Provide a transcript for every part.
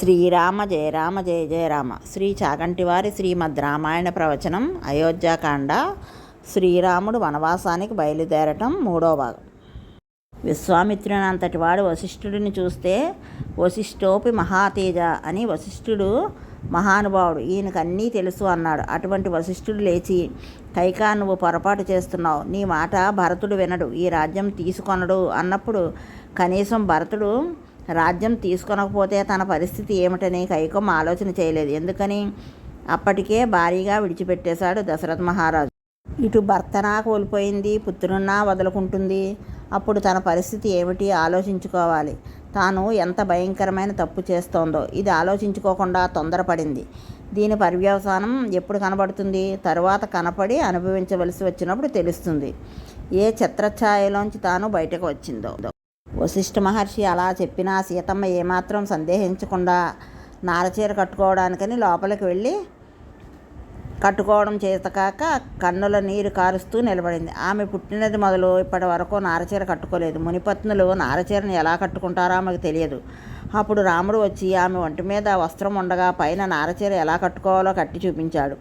శ్రీరామ జయ రామ జయ జయ రామ. శ్రీ చాగంటివారి శ్రీమద్ రామాయణ ప్రవచనం అయోధ్యాకాండ శ్రీరాముడు వనవాసానికి బయలుదేరటం మూడో భాగం. విశ్వామిత్రుని అంతటి వాడు వశిష్ఠుడిని చూస్తే వశిష్ఠోపి మహాతేజ అని వశిష్ఠుడు మహానుభావుడు ఈయనకు అన్నీ తెలుసు అన్నాడు. అటువంటి వశిష్ఠుడు లేచి కైకా నువ్వు పొరపాటు చేస్తున్నావు. నీ మాట భరతుడు వినడు. ఈ రాజ్యం తీసుకొనడు అన్నప్పుడు కనీసం భరతుడు రాజ్యం తీసుకొనకపోతే తన పరిస్థితి ఏమిటని కైకమ్మ ఆలోచన చేయలేదు. ఎందుకని? అప్పటికే భారీగా విడిచిపెట్టేశాడు దశరథ మహారాజు. ఇటు భర్తనా కోల్పోయింది పుత్రున్నా వదులుకుంటుంది. అప్పుడు తన పరిస్థితి ఏమిటి ఆలోచించుకోవాలి. తాను ఎంత భయంకరమైన తప్పు చేస్తోందో. ఇది ఆలోచించుకోకుండా తొందరపడింది. దీని పర్యవసానం ఎప్పుడు కనబడుతుంది? తరువాత కనపడి అనుభవించవలసి వచ్చినప్పుడు తెలుస్తుంది. ఏ ఛత్రఛాయలోంచి తాను బయటకు వచ్చిందో. వశిష్ఠ మహర్షి అలా చెప్పినా సీతమ్మ ఏమాత్రం సందేహించకుండా నారచీర కట్టుకోవడానికని లోపలికి వెళ్ళి కట్టుకోవడం చేతకాక కన్నుల నీరు కారుస్తూ నిలబడింది. ఆమె పుట్టినది మొదలు ఇప్పటి వరకు నారచీర కట్టుకోలేదు. మునిపత్నులు నారచీరను ఎలా కట్టుకుంటారో ఆమెకు తెలియదు. అప్పుడు రాముడు వచ్చి ఆమె ఒంటి మీద వస్త్రం ఉండగా పైన నారచీర ఎలా కట్టుకోవాలో కట్టి చూపించాడు.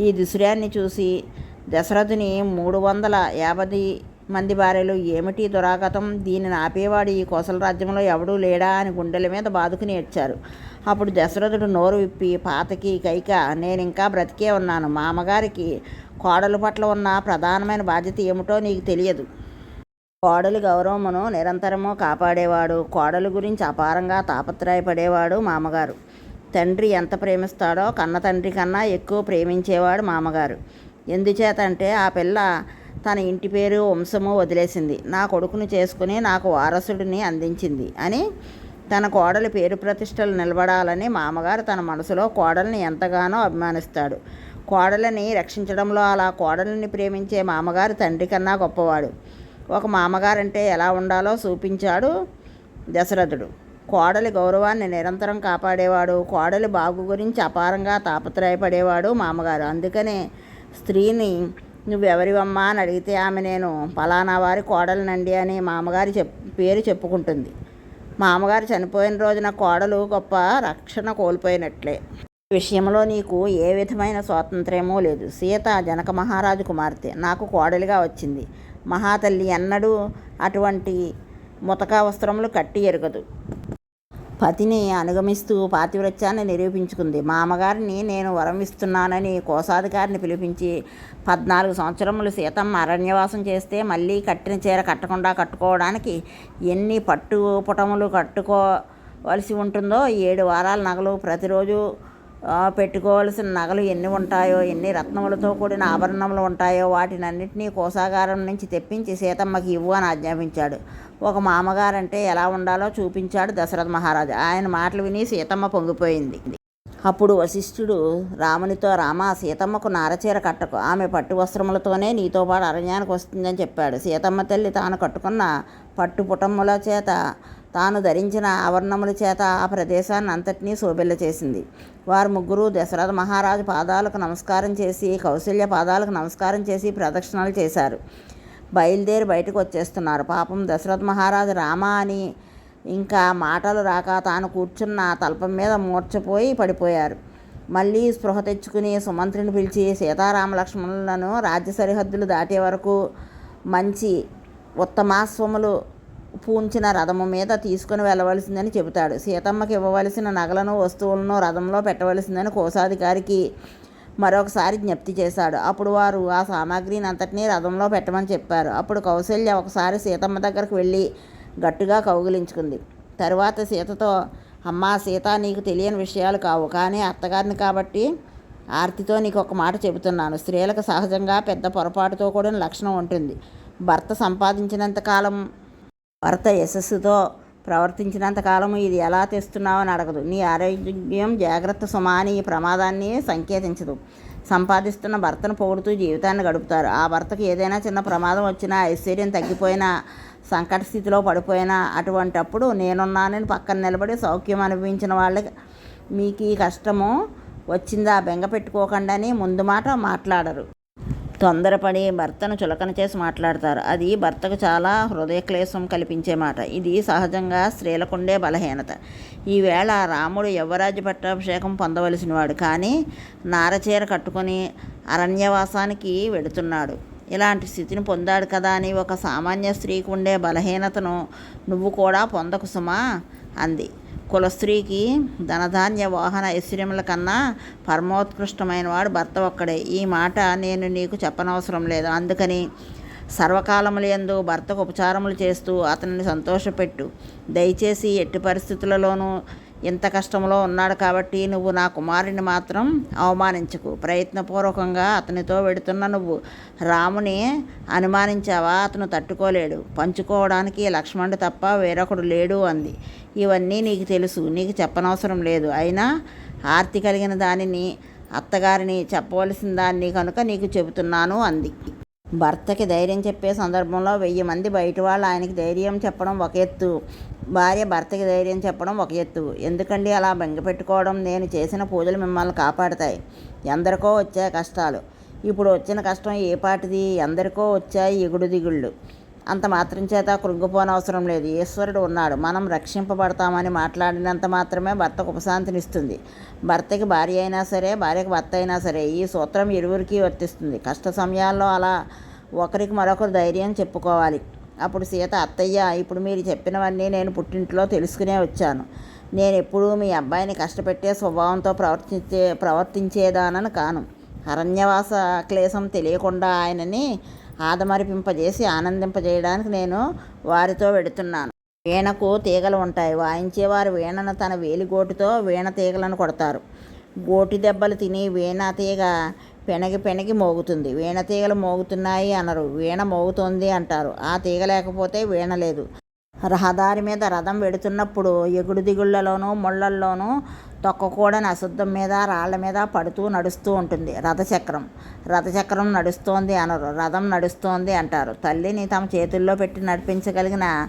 ఈ దుశ్ర్యాన్ని చూసి దశరథుని మూడు వందల యాభై మంది భార్యలు ఏమిటి దురాగతం? దీనిని ఆపేవాడు ఈ కోసల రాజ్యంలో ఎవడూ లేడా అని గుండెల మీద బాదుకుని ఏడ్చారు అప్పుడు దశరథుడు నోరు విప్పి పాతకి కైక నేను ఇంకా బ్రతికే ఉన్నాను. మా అమ్మగారికి కోడలు పట్ల ఉన్న ప్రధానమైన బాధ్యత ఏమిటో నీకు తెలియదు. కోడలి గౌరవమును నిరంతరము కాపాడేవాడు. కోడలు గురించి అపారంగా తాపత్రయపడేవాడు మామగారు. తండ్రి ఎంత ప్రేమిస్తాడో కన్న తండ్రి కన్నా ఎక్కువ ప్రేమించేవాడు మామగారు. ఎందుచేతంటే ఆ పిల్ల తన ఇంటి పేరు వంశము వదిలేసింది. నా కొడుకును చేసుకుని నాకు వారసుడిని అందించింది అని తన కోడలి పేరు ప్రతిష్టలు నిలబడాలని మామగారు తన మనసులో కోడల్ని ఎంతగానో అభిమానిస్తాడు. కోడలని రక్షించడంలో అలా కోడలిని ప్రేమించే మామగారు తండ్రి కన్నా గొప్పవాడు. ఒక మామగారంటే ఎలా ఉండాలో చూపించాడు దశరథుడు. కోడలి గౌరవాన్ని నిరంతరం కాపాడేవాడు. కోడలి బాగు గురించి అపారంగా తాపత్రయపడేవాడు మామగారు. అందుకనే స్త్రీని నువ్వెవరివమ్మా అని అడిగితే ఆమె నేను పలానా వారి కోడలనండి అని మామగారి చెప్ పేరు చెప్పుకుంటుంది. మామగారు చనిపోయిన రోజున కోడలు గొప్ప రక్షణ కోల్పోయినట్లే. విషయంలో నీకు ఏ విధమైన స్వాతంత్ర్యమూ లేదు. సీత జనక మహారాజు కుమార్తె. నాకు కోడలిగా వచ్చింది. మహాతల్లి ఎన్నడూ అటువంటి ముతకా వస్త్రములు కట్టి ఎరగదు. పతిని అనుగమిస్తూ పాతివ్రత్యాన్ని నిరూపించుకుంది. మా అమ్మగారిని నేను వరం ఇస్తున్నానని కోశాధికారిని పిలిపించి పద్నాలుగు సంవత్సరములు సీతమ్మ అరణ్యవాసం చేస్తే మళ్ళీ కట్టిన చీర కట్టకుండా కట్టుకోవడానికి ఎన్ని పట్టు పుటములు కట్టుకోవలసి ఉంటుందో ఏడు వారాల నగలు ప్రతిరోజు పెట్టుకోవాల్సిన నగలు ఎన్ని ఉంటాయో ఎన్ని రత్నములతో కూడిన ఆభరణములు ఉంటాయో వాటినన్నింటినీ కోసాగారం నుంచి తెప్పించి సీతమ్మకి ఇవ్వు అని ఆజ్ఞాపించాడు. ఒక మామగారంటే ఎలా ఉండాలో చూపించాడు దశరథ మహారాజు. ఆయన మాటలు విని సీతమ్మ పొంగిపోయింది. అప్పుడు వశిష్ఠుడు రామునితో రామ సీతమ్మకు నారచీర కట్టకు. ఆమె పట్టు వస్త్రములతోనే నీతో పాటు అరణ్యానికి వస్తుందని చెప్పాడు. సీతమ్మ తల్లి తాను కట్టుకున్న పట్టు పుటమ్ముల చేత తాను ధరించిన ఆవరణముల చేత ఆ ప్రదేశాన్ని అంతటినీ శోభిల్ల చేసింది. వారు ముగ్గురు దశరథ మహారాజు పాదాలకు నమస్కారం చేసి కౌశల్య పాదాలకు నమస్కారం చేసి ప్రదక్షిణలు చేశారు. బయలుదేరి బయటకు వచ్చేస్తున్నారు. పాపం దశరథ మహారాజు రామ అని ఇంకా మాటలు రాక తాను కూర్చున్న తల్పం మీద మూర్చపోయి పడిపోయారు. మళ్ళీ స్పృహ తెచ్చుకుని సుమంత్రిని పిలిచి సీతారామ లక్ష్మణులను రాజ్య సరిహద్దులు దాటే వరకు మంచి ఉత్తమాస్వములు పూంచిన రథము మీద తీసుకుని వెళ్ళవలసిందని చెబుతాడు. సీతమ్మకి ఇవ్వవలసిన నగలను వస్తువులను రథంలో పెట్టవలసిందని కోశాధికారికి మరొకసారి జ్ఞప్తి చేశాడు. అప్పుడు వారు ఆ సామాగ్రిని అంతటినీ రథంలో పెట్టమని చెప్పారు. అప్పుడు కౌశల్య ఒకసారి సీతమ్మ దగ్గరకు వెళ్ళి గట్టిగా కౌగిలించుకుంది. తరువాత సీతతో అమ్మా సీత నీకు తెలియని విషయాలు కావు. కానీ అత్తగారిని కాబట్టి ఆర్తితో నీకు ఒక మాట చెబుతున్నాను. స్త్రీలకు సహజంగా పెద్ద పొరపాటుతో కూడిన లక్షణం ఉంటుంది. భర్త సంపాదించినంత కాలం భర్త యశస్సుతో ప్రవర్తించినంతకాలము ఇది ఎలా తెస్తున్నావని అడగదు. నీ ఆరోగ్యం జాగ్రత్త సుమాని ఈ ప్రమాదాన్ని సంకేతించదు. సంపాదిస్తున్న భర్తను పొగుడుతూ జీవితాన్ని గడుపుతారు. ఆ భర్తకు ఏదైనా చిన్న ప్రమాదం వచ్చినా ఐశ్వర్యం తగ్గిపోయినా సంకట స్థితిలో పడిపోయినా అటువంటప్పుడు నేనున్నానని పక్కన నిలబడి సౌఖ్యం అనుభవించిన వాళ్ళకి మీకు ఈ కష్టము వచ్చిందా? బెంగ పెట్టుకోకండి అని ముందు మాట మాట్లాడరు. తొందరపడి భర్తను చులకన చేసి మాట్లాడతారు. అది భర్తకు చాలా హృదయక్లేశం కల్పించే మాట. ఇది సహజంగా స్త్రీలకుండే బలహీనత. ఈవేళ రాముడు యువరాజ్య పట్టాభిషేకం పొందవలసినవాడు. కానీ నారచీర కట్టుకొని అరణ్యవాసానికి వెడుతున్నాడు. ఇలాంటి స్థితిని పొందాడు కదా అని ఒక సామాన్య స్త్రీకి ఉండే బలహీనతను నువ్వు కూడా పొందకు సుమా అంది. కులస్త్రీకి ధనధాన్య వాహన ఐశ్వర్యముల కన్నా పరమోత్కృష్టమైన వాడు భర్త ఒక్కడే. ఈ మాట నేను నీకు చెప్పనవసరం లేదు. అందుకని సర్వకాలములందు భర్తకు ఉపచారములు చేస్తూ అతనిని సంతోషపెట్టు. దయచేసి ఎట్టి పరిస్థితులలోనూ ఇంత కష్టంలో ఉన్నాడు కాబట్టి నువ్వు నా కుమారుని మాత్రం అవమానించకు. ప్రయత్నపూర్వకంగా అతనితో వెడుతున్న నువ్వు రాముని అనుమానించావా? అతను తట్టుకోలేడు. పంచుకోవడానికి లక్ష్మణుడు తప్ప వేరొకడు లేడు అంది. ఇవన్నీ నీకు తెలుసు నీకు చెప్పనవసరం లేదు. అయినా ఆర్తి కలిగిన దానిని అత్తగారిని చెప్పవలసిన దాన్ని కనుక నీకు చెబుతున్నాను అంది. భర్తకి ధైర్యం చెప్పే సందర్భంలో వెయ్యి మంది బయట వాళ్ళు ఆయనకి ధైర్యం చెప్పడం ఒక ఎత్తు. భార్య భర్తకి ధైర్యం చెప్పడం ఒక ఎత్తు. ఎందుకండి అలా బెంగపెట్టుకోవడం నేను చేసిన పూజలు మిమ్మల్ని కాపాడతాయి. ఎందరికో వచ్చాయి కష్టాలు. ఇప్పుడు వచ్చిన కష్టం ఏ పాటిది? ఎందరికో వచ్చాయి ఎగుడు దిగుళ్ళు. అంత మాత్రం చేత కృంగిపోనవసరం లేదు. ఈశ్వరుడు ఉన్నాడు. మనం రక్షింపబడతామని మాట్లాడినంత మాత్రమే భర్తకు ఉపశాంతినిస్తుంది. భర్తకి భార్య అయినా సరే భార్యకు భర్త అయినా సరే ఈ సూత్రం ఇరువురికి వర్తిస్తుంది. కష్ట సమయాల్లో అలా ఒకరికి మరొకరు ధైర్యం చెప్పుకోవాలి. అప్పుడు సీత అత్తయ్య ఇప్పుడు మీరు చెప్పినవన్నీ నేను పుట్టింట్లో తెలుసుకునే వచ్చాను. నేను ఎప్పుడూ మీ అబ్బాయిని కష్టపెట్టే స్వభావంతో ప్రవర్తించే ప్రవర్తించేదానని కాను. అరణ్యవాస క్లేశం తెలియకుండా ఆయనని ఆదమరిపింపజేసి ఆనందింపజేయడానికి నేను వారితో వెడుతున్నాను. వీణకు తీగలు ఉంటాయి. వాయించేవారు వీణను తన వేలిగోటుతో వీణ తీగలను కొడతారు. గోటి దెబ్బలు తిని వీణ తీగ పెనగి పెనగి మోగుతుంది. వీణ తీగలు మోగుతున్నాయి అనరు. వీణ మోగుతోంది అంటారు. ఆ తీగ లేకపోతే వీణ లేదు. రహదారి మీద రథం వెడుతున్నప్పుడు ఎగుడు దిగుళ్ళలోనూ ముళ్ళల్లోనూ తొక్కకూడని అశుద్ధం మీద రాళ్ళ మీద పడుతూ నడుస్తూ ఉంటుంది రథచక్రం. రథచక్రం నడుస్తోంది అనరు రథం నడుస్తోంది అంటారు. తల్లిని తమ చేతుల్లో పెట్టి నడిపించగలిగిన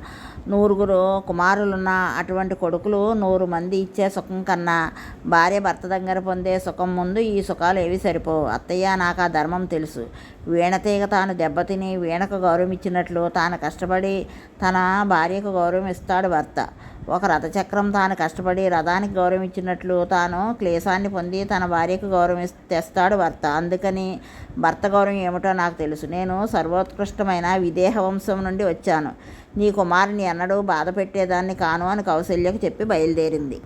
నూరుగురు కుమారులున్న అటువంటి కొడుకులు నూరు మంది ఇచ్చే సుఖం కన్నా భార్య భర్త దగ్గర పొందే సుఖం ముందు ఈ సుఖాలు ఏవి సరిపోవు. అత్తయ్య నాకు ఆ ధర్మం తెలుసు. వీణతీగ తాను దెబ్బతిని వీణకు గౌరవం ఇచ్చినట్లు తాను కష్టపడి తన భార్యకు గౌరవం ఇస్తాడు భర్త. ఒక రథచక్రం తాను కష్టపడి రథానికి గౌరవం ఇచ్చినట్లు తాను క్లేశాన్ని పొంది తన భార్యకు గౌరవి తెస్తాడు భర్త. అందుకని భర్త గౌరవం ఏమిటో నాకు తెలుసు. నేను సర్వోత్కృష్టమైన విదేహ వంశం నుండి వచ్చాను. నీ కుమారుని ఎన్నడూ బాధ పెట్టేదాన్ని కాను అని కౌశల్యకు చెప్పి బయలుదేరింది.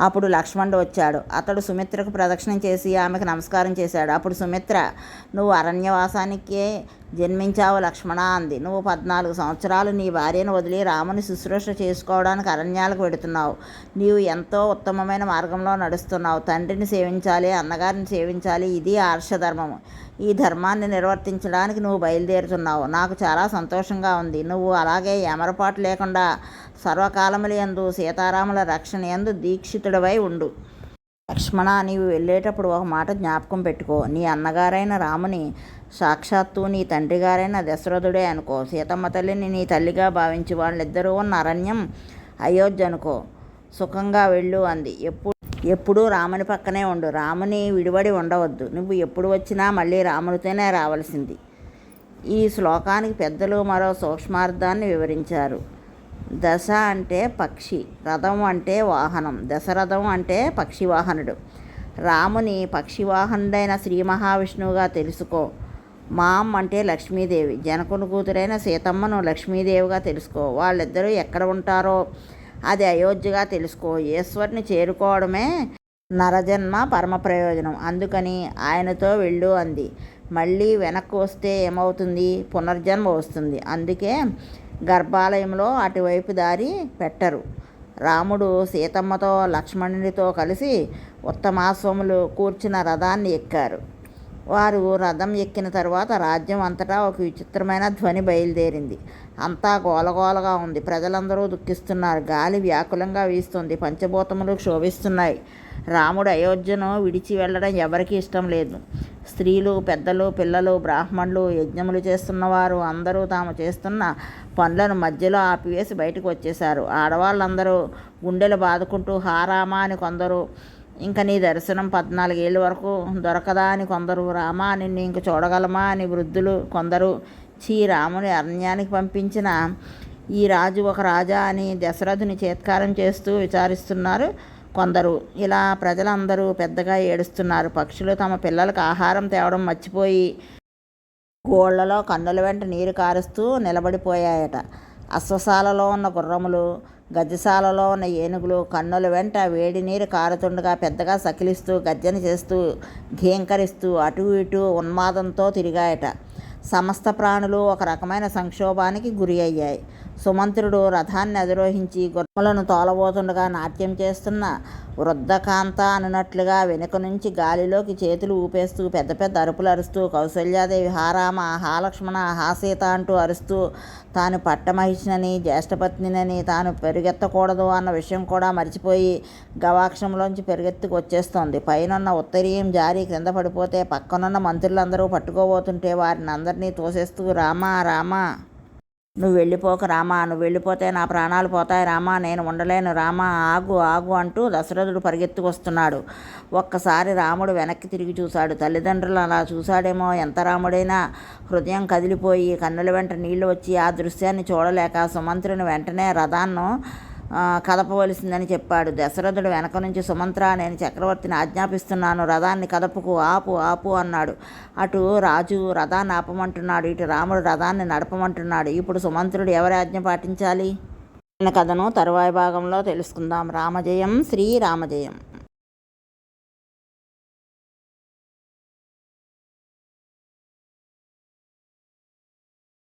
అప్పుడు లక్ష్మణుడు వచ్చాడు. అతడు సుమిత్రకు ప్రదక్షిణం చేసి ఆమెకు నమస్కారం చేశాడు. అప్పుడు సుమిత్ర నువ్వు అరణ్యవాసానికే జన్మించావు లక్ష్మణ అంది. నువ్వు పద్నాలుగు సంవత్సరాలు నీ భార్యను వదిలి రాముని శుశ్రూష చేసుకోవడానికి అరణ్యాలకు పెడుతున్నావు నీవు ఎంతో ఉత్తమమైన మార్గంలో నడుస్తున్నావు. తండ్రిని సేవించాలి అన్నగారిని సేవించాలి ఇది ఆర్షధర్మము. ఈ ధర్మాన్ని నిర్వర్తించడానికి నువ్వు బయలుదేరుతున్నావు. నాకు చాలా సంతోషంగా ఉంది. నువ్వు అలాగే ఎమరపాటు లేకుండా సర్వకాలముల ఎందు సీతారాముల రక్షణ ఎందు దీక్షితుడవై ఉండు. లక్ష్మణ నీవు వెళ్ళేటప్పుడు ఒక మాట జ్ఞాపకం పెట్టుకో. నీ అన్నగారైన రాముని సాక్షాత్తు నీ తండ్రిగారైన దశరథుడే అనుకో. సీతమ్మ తల్లిని నీ తల్లిగా భావించి వాళ్ళిద్దరూ ఉన్న అరణ్యం అయోధ్య అనుకో సుఖంగా వెళ్ళు అంది. ఎప్పుడు ఎప్పుడూ రాముని పక్కనే ఉండు. రాముని విడివడి ఉండవద్దు. నువ్వు ఎప్పుడు వచ్చినా మళ్ళీ రామునితోనే రావాల్సింది. ఈ శ్లోకానికి పెద్దలు మరో సూక్ష్మార్థాన్ని వివరించారు. దశ అంటే పక్షి రథం అంటే వాహనం దశరథం అంటే పక్షి వాహనుడు రాముని పక్షి వాహనుడైన శ్రీ మహావిష్ణువుగా తెలుసుకో. మామ్ అంటే లక్ష్మీదేవి. జనకుని కూతురైన సీతమ్మను లక్ష్మీదేవిగా తెలుసుకో. వాళ్ళిద్దరూ ఎక్కడ ఉంటారో అది అయోధ్యగా తెలుసుకో. ఈశ్వరుని చేరుకోవడమే నరజన్మ పరమ ప్రయోజనం. అందుకని ఆయనతో వెళ్ళు అంది. మళ్ళీ వెనక్కి వస్తే ఏమవుతుంది? పునర్జన్మ వస్తుంది. అందుకే గర్భాలయంలో అటువైపు దారి పెట్టరు. రాముడు సీతమ్మతో లక్ష్మణునితో కలిసి ఉత్తమాశ్వములు కూర్చిన రథాన్ని ఎక్కారు. వారు రథం ఎక్కిన తర్వాత రాజ్యం అంతటా ఒక విచిత్రమైన ధ్వని బయలుదేరింది. అంతా గోలగోలగా ఉంది. ప్రజలందరూ దుఃఖిస్తున్నారు. గాలి వ్యాకులంగా వీస్తుంది. పంచభూతములు క్షోభిస్తున్నాయి. రాముడు అయోధ్యను విడిచి వెళ్ళడం ఎవరికీ ఇష్టం లేదు. స్త్రీలు పెద్దలు పిల్లలు బ్రాహ్మణులు యజ్ఞములు చేస్తున్నవారు అందరూ తాము చేస్తున్న పనులను మధ్యలో ఆపివేసి బయటకు వచ్చేశారు. ఆడవాళ్ళందరూ గుండెలు బాదుకుంటూ హారామా అని కొందరు ఇంకా నీ దర్శనం పద్నాలుగేళ్ళ వరకు దొరకదా అని కొందరు రామా నిన్ను ఇంక చూడగలమా అని వృద్ధులు కొందరు. చీ రాముని అరణ్యానికి పంపించిన ఈ రాజు ఒక రాజా అని దశరథుని చేత్కారం చేస్తూ విచారిస్తున్నారు కొందరు. ఇలా ప్రజలందరూ పెద్దగా ఏడుస్తున్నారు. పక్షులు తమ పిల్లలకు ఆహారం తేవడం మర్చిపోయి గోళ్ళలో కన్నుల వెంట నీరు కారుస్తూ నిలబడిపోయాయట. అశ్వశాలలో ఉన్న గుర్రములు గజశాలలో ఉన్న ఏనుగులు కన్నుల వెంట వేడి నీరు కారుతుండగా పెద్దగా సకిలిస్తూ గర్జన చేస్తూ ఘీంకరిస్తూ అటు ఇటు ఉన్మాదంతో తిరిగాయట. సమస్త ప్రాణులు ఒక రకమైన సంక్షోభానికి గురి అయ్యాయి. సుమంత్రుడు రథాన్ని అధిరోహించి గుర్రములను తోలబోతుండగా నాట్యం చేస్తున్న వృద్ధకాంత అనున్నట్లుగా వెనుక నుంచి గాలిలోకి చేతులు ఊపేస్తూ పెద్ద పెద్ద అరుపులు అరుస్తూ కౌసల్యాదేవి హారామ హాలక్ష్మణ హాసీత అంటూ అరుస్తూ తాను పట్టమహిషినని జ్యేష్ఠపత్నినని తాను పెరుగెత్తకూడదు అన్న విషయం కూడా మర్చిపోయి గవాక్షంలోంచి పెరుగెత్తుకు వచ్చేస్తోంది. పైనున్న ఉత్తరీయం జారి క్రింద పడిపోతే పక్కనున్న మంత్రులందరూ పట్టుకోబోతుంటే వారిని అందరినీ తోసేస్తూ రామా రామా నువ్వు వెళ్ళిపోక రామా నువ్వు వెళ్ళిపోతే నా ప్రాణాలు పోతాయి రామా నేను ఉండలేను రామా ఆగు ఆగు అంటూ దశరథుడు పరిగెత్తుకొస్తున్నాడు. ఒక్కసారి రాముడు వెనక్కి తిరిగి చూశాడు. తల్లిదండ్రులు అలా చూశాడేమో ఎంత రాముడైనా హృదయం కదిలిపోయి కన్నుల వెంట నీళ్ళు వచ్చి ఆ దృశ్యాన్ని చూడలేక సుమంత్రుని వెంటనే రథాన్ని కదపవలసిందని చెప్పాడు. దశరథుడు వెనక నుంచి సుమంత్ర నేను చక్రవర్తిని ఆజ్ఞాపిస్తున్నాను. రథాన్ని కదపుకు ఆపు ఆపు అన్నాడు. అటు రాజు రథాన్ని ఆపమంటున్నాడు. ఇటు రాముడు రథాన్ని నడపమంటున్నాడు. ఇప్పుడు సుమంత్రుడు ఎవరి ఆజ్ఞ పాటించాలి? కథను తరువాయి భాగంలో తెలుసుకుందాం. రామజయం శ్రీ రామజయం